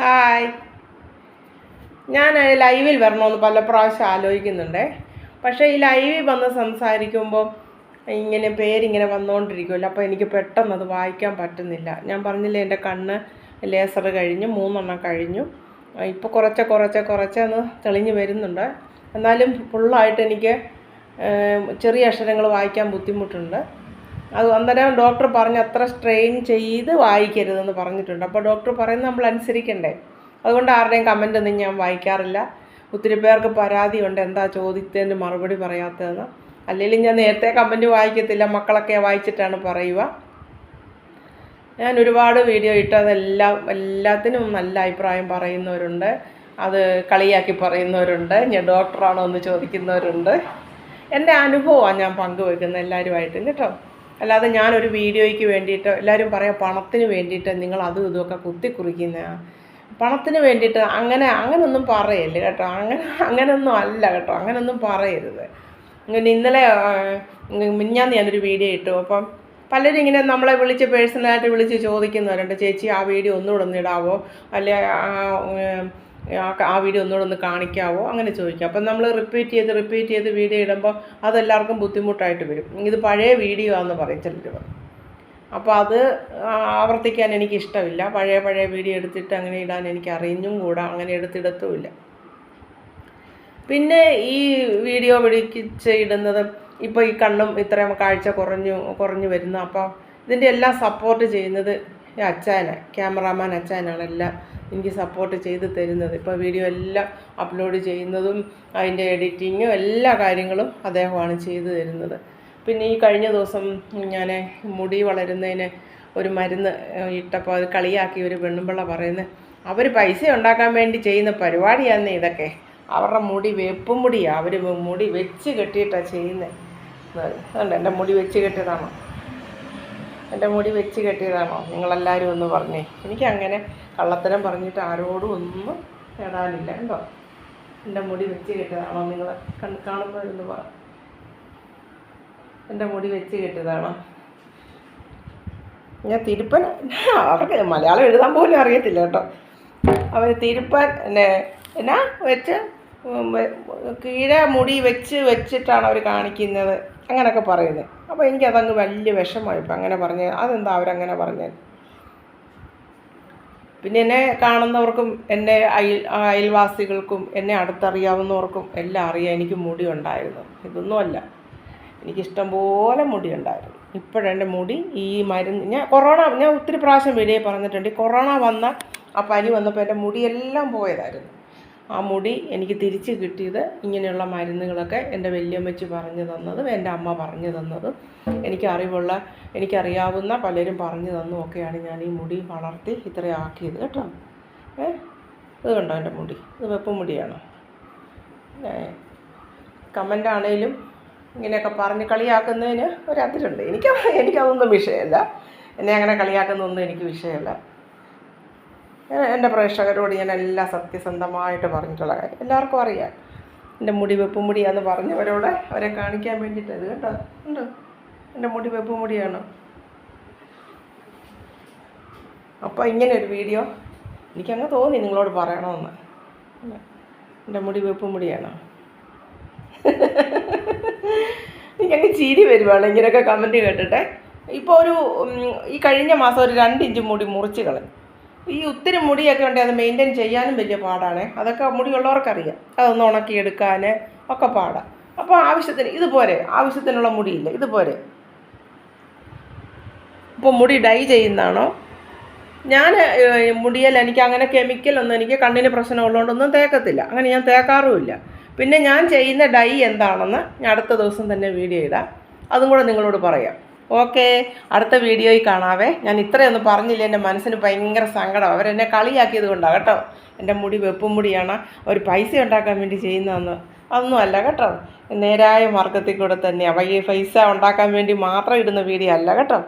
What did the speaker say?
Hi. ഞാൻ ലൈവിൽ വരണമെന്ന് പല പ്രാവശ്യം ആലോചിക്കുന്നുണ്ടേ. പക്ഷേ ഈ ലൈവിൽ വന്ന് സംസാരിക്കുമ്പോൾ ഇങ്ങനെ പേരിങ്ങനെ വന്നുകൊണ്ടിരിക്കുമല്ലോ അപ്പോൾ എനിക്ക് പെട്ടെന്ന് അത് വായിക്കാൻ പറ്റുന്നില്ല. ഞാൻ പറഞ്ഞില്ലേ എന്റെ കണ്ണ് ലേസർ കഴിഞ്ഞു മൂന്നെണ്ണം കഴിഞ്ഞു. ഇപ്പോൾ കുറച്ച് കുറച്ച് കുറച്ചൊന്ന് തെളിഞ്ഞ് വരുന്നുണ്ട്. എന്നാലും ഫുള്ളായിട്ട് എനിക്ക് ചെറിയ അക്ഷരങ്ങൾ വായിക്കാൻ ബുദ്ധിമുട്ടുണ്ട്. അത് അന്നേരം ഡോക്ടർ പറഞ്ഞ് അത്ര സ്ട്രെയിൻ ചെയ്ത് വായിക്കരുതെന്ന് പറഞ്ഞിട്ടുണ്ട്. അപ്പോൾ ഡോക്ടർ പറയുന്നത് നമ്മൾ അനുസരിക്കണ്ടേ. അതുകൊണ്ട് ആരുടെയും കമന്റ് ഒന്നും ഞാൻ വായിക്കാറില്ല. ഒത്തിരി പേർക്ക് പരാതിയുണ്ട്. എന്താ ചോദിച്ചതിന് മറുപടി പറയാത്തതെന്ന്. അല്ലെങ്കിൽ ഞാൻ നേരത്തെ കമന്റ് വായിക്കത്തില്ല. മക്കളൊക്കെ വായിച്ചിട്ടാണ് പറയുക. ഞാൻ ഒരുപാട് വീഡിയോ ഇട്ട് അതെല്ലാം എല്ലാത്തിനും നല്ല അഭിപ്രായം പറയുന്നവരുണ്ട്. അത് കളിയാക്കി പറയുന്നവരുണ്ട്. ഞാൻ ഡോക്ടറാണോ എന്ന് ചോദിക്കുന്നവരുണ്ട്. എന്റെ അനുഭവമാണ് ഞാൻ പങ്കുവെക്കുന്നത് എല്ലാവരുമായിട്ടും കേട്ടോ? അല്ലാതെ ഞാനൊരു വീഡിയോയ്ക്ക് വേണ്ടിയിട്ട് എല്ലാവരും പറയാം പണത്തിന് വേണ്ടിയിട്ട് നിങ്ങൾ അതും ഇതുമൊക്കെ കുത്തിക്കുറിക്കുന്ന. പണത്തിന് വേണ്ടിയിട്ട് അങ്ങനെ അങ്ങനൊന്നും പറയല്ലേ കേട്ടോ. അങ്ങനെ അങ്ങനൊന്നും അല്ല കേട്ടോ. അങ്ങനൊന്നും പറയരുത്. ഇങ്ങനെ ഇന്നലെ മിഞ്ഞാന്ന് ഞാനൊരു വീഡിയോ ഇട്ടു. അപ്പം പലരും ഇങ്ങനെ നമ്മളെ വിളിച്ച് പേഴ്സണലായിട്ട് വിളിച്ച് ചോദിക്കുന്നവരുണ്ട്. ചേച്ചി ആ വീഡിയോ ഒന്നുകൂടെ ഒന്ന് ഇടാവോ? അല്ലെ ആ, വീഡിയോ ഒന്നുകൂടെ ഒന്ന് കാണിക്കാവോ? അങ്ങനെ ചോദിക്കുക അപ്പം നമ്മൾ റിപ്പീറ്റ് ചെയ്ത് റിപ്പീറ്റ് ചെയ്ത് വീഡിയോ ഇടുമ്പോൾ അതെല്ലാവർക്കും ബുദ്ധിമുട്ടായിട്ട് വരും. ഇത് പഴയ വീഡിയോ ആണെന്ന് പറയും ചിലർ അപ്പോൾ അത് ആവർത്തിക്കാൻ എനിക്ക് ഇഷ്ടമില്ല പഴയ പഴയ വീഡിയോ എടുത്തിട്ട് അങ്ങനെ ഇടാൻ എനിക്ക് അറിഞ്ഞും കൂടാ. അങ്ങനെ എടുത്തിടത്തുമില്ല. പിന്നെ ഈ വീഡിയോ പിടിച്ച് ഇടുന്നത് ഇപ്പോൾ ഈ കണ്ണും ഇത്രയും കാഴ്ച കുറഞ്ഞു കുറഞ്ഞു വരുന്നു. അപ്പോൾ ഇതിന്റെ എല്ലാം സപ്പോർട്ട് ചെയ്യുന്നത് ഈ അച്ചായന ക്യാമറാമാൻ അച്ചാനാണ് എല്ലാം എനിക്ക് സപ്പോർട്ട് ചെയ്ത് തരുന്നത്. ഇപ്പോൾ വീഡിയോ എല്ലാം അപ്ലോഡ് ചെയ്യുന്നതും അതിന്റെ എഡിറ്റിങ്ങും എല്ലാ കാര്യങ്ങളും അദ്ദേഹമാണ് ചെയ്തു തരുന്നത്. പിന്നെ ഈ കഴിഞ്ഞ ദിവസം ഞാൻ മുടി വളരുന്നതിന് ഒരു മരുന്ന് ഇട്ടപ്പോൾ അത് കളിയാക്കി ഒരു പെണ്ണുമ്പിള്ള പറയുന്നത് അവർ പൈസ ഉണ്ടാക്കാൻ വേണ്ടി ചെയ്യുന്ന പരിപാടിയാണെന്നേ ഇതൊക്കെ. അവരുടെ മുടി വെപ്പ് മുടിയാണ് അവർ മുടി വെച്ച് കെട്ടിയിട്ടാണ് ചെയ്യുന്നത് അതുകൊണ്ട് എന്റെ മുടി വെച്ച് കെട്ടിയതാണോ? എന്റെ മുടി വെച്ച് കെട്ടിയതാണോ? നിങ്ങളെല്ലാവരും ഒന്ന് പറഞ്ഞേ. എനിക്കങ്ങനെ കള്ളത്തരം പറഞ്ഞിട്ട് ആരോടും ഒന്നും നേടാനില്ല കേട്ടോ. എന്റെ മുടി വെച്ച് കെട്ടിയതാണോ? നിങ്ങൾ കണ്ണു കാണുന്നവരൊന്ന് പറ. എന്റെ മുടി വെച്ച് കെട്ടിയതാണോ? ഞാൻ തിരുപ്പൻ അവർക്ക് മലയാളം എഴുതാൻ പോലും അറിയത്തില്ല കേട്ടോ. അവർ തിരുപ്പൻ എന്നെ എന്നാ വെച്ച്? കീഴെ മുടി വെച്ച് വെച്ചിട്ടാണ് അവർ കാണിക്കുന്നത്. അങ്ങനെയൊക്കെ പറയുന്നത്. അപ്പോൾ എനിക്കതങ്ങ് വലിയ വിഷമമായി. ഇപ്പം അങ്ങനെ പറഞ്ഞ അതെന്താ അവരങ്ങനെ പറഞ്ഞത് പിന്നെ എന്നെ കാണുന്നവർക്കും എന്നെ അയൽ അയൽവാസികൾക്കും എന്നെ അടുത്തറിയാവുന്നവർക്കും എല്ലാം അറിയാം എനിക്ക് മുടി ഉണ്ടായിരുന്നു. ഇതൊന്നുമല്ല. എനിക്കിഷ്ടം പോലെ മുടി ഉണ്ടായിരുന്നു. ഇപ്പോഴെന്റെ മുടി ഈ മരുന്ന് ഞാൻ കൊറോണ ഞാൻ ഒത്തിരി പ്രാവശ്യം വെളിയെ പറഞ്ഞിട്ടുണ്ട്. കൊറോണ വന്ന ആ പനി വന്നപ്പോൾ എന്റെ മുടിയെല്ലാം പോയതായിരുന്നു. ആ മുടി എനിക്ക് തിരിച്ച് കിട്ടിയത് ഇങ്ങനെയുള്ള മരുന്നുകളൊക്കെ എന്റെ വല്യമ്മച്ചി പറഞ്ഞു തന്നതും എന്റെ അമ്മ പറഞ്ഞു തന്നതും എനിക്ക് അറിവുള്ള എനിക്കറിയാവുന്ന പലരും പറഞ്ഞു തന്നും ഒക്കെയാണ് ഞാൻ ഈ മുടി വളർത്തി ഇത്രയാക്കിയത് കേട്ടോ. ഏ? ഇത് കണ്ടോ എന്റെ മുടി? ഇത് വെപ്പ് മുടിയാണോ? കമന്റ് ആണേലും ഇങ്ങനെയൊക്കെ പറഞ്ഞ് കളിയാക്കുന്നതിന് ഒരു അതിരുണ്ട് എനിക്ക് എനിക്കതൊന്നും വിഷയമല്ല. എന്നെ അങ്ങനെ കളിയാക്കുന്നതൊന്നും എനിക്ക് വിഷയമല്ല. ഞാൻ എന്റെ പ്രേക്ഷകരോട് ഞാൻ എല്ലാം സത്യസന്ധമായിട്ട് പറഞ്ഞിട്ടുള്ള കാര്യം. എല്ലാവർക്കും അറിയാം. എന്റെ മുടി വെപ്പ് മുടിയാന്ന് പറഞ്ഞവരോട് അവരെ കാണിക്കാൻ വേണ്ടിയിട്ട് ഇത് കേട്ടോ ഉണ്ട് എന്റെ മുടി വെപ്പ് മുടിയാണ്. അപ്പോൾ ഇങ്ങനെ ഒരു വീഡിയോ എനിക്കങ്ങ് തോന്നി നിങ്ങളോട് പറയണമെന്ന്. എന്റെ മുടി വെപ്പ് മുടിയാണ്. എനിക്കങ്ങ് ചിരി വരുവാണ് ഇങ്ങനെയൊക്കെ കമന്റ് കേട്ടിട്ട്. ഇപ്പോൾ ഒരു ഈ കഴിഞ്ഞ മാസം ഒരു രണ്ട് ഇഞ്ച് മുടി മുറിച്ച് കളഞ്ഞു. ഈ ഒത്തിരി മുടിയൊക്കെ ഉണ്ടെങ്കിൽ അത് മെയിന്റെയിൻ ചെയ്യാനും വലിയ പാടാണ്. അതൊക്കെ മുടിയുള്ളവർക്കറിയാം. അതൊന്ന് ഉണക്കിയെടുക്കാൻ ഒക്കെ പാടാണ് അപ്പോൾ ആവശ്യത്തിന് ഇതുപോലെ ആവശ്യത്തിനുള്ള മുടിയില്ല ഇതുപോലെ. ഇപ്പോൾ മുടി ഡൈ ചെയ്യുന്നതാണോ? ഞാൻ മുടിയിൽ എനിക്ക് അങ്ങനെ കെമിക്കലൊന്നും എനിക്ക് കണ്ണിന് പ്രശ്നമുള്ളതുകൊണ്ടൊന്നും തേക്കത്തില്ല. അങ്ങനെ ഞാൻ തേക്കാറുമില്ല. പിന്നെ ഞാൻ ചെയ്യുന്ന ഡൈ എന്താണെന്ന് ഞാൻ അടുത്ത ദിവസം തന്നെ വീഡിയോ ഇടാം. അതും കൂടെ നിങ്ങളോട് പറയാം. ഓക്കെ അടുത്ത വീഡിയോയിൽ കാണാവേ. ഞാൻ ഇത്രയൊന്നും പറഞ്ഞില്ല. എന്റെ മനസ്സിന് ഭയങ്കര സങ്കടം. അവരെന്നെ കളിയാക്കിയത് കൊണ്ടാണ് കേട്ടോ. എന്റെ മുടി വെപ്പും മുടിയാണ്. ഒരു പൈസ ഉണ്ടാക്കാൻ വേണ്ടി ചെയ്യുന്നതെന്ന്. അതൊന്നുമല്ല കേട്ടോ. നേരായ മാർഗത്തിൽ കൂടെ തന്നെയാണ് പൈസ ഉണ്ടാക്കാൻ വേണ്ടി മാത്രം ഇടുന്ന വീഡിയോ അല്ല കേട്ടോ.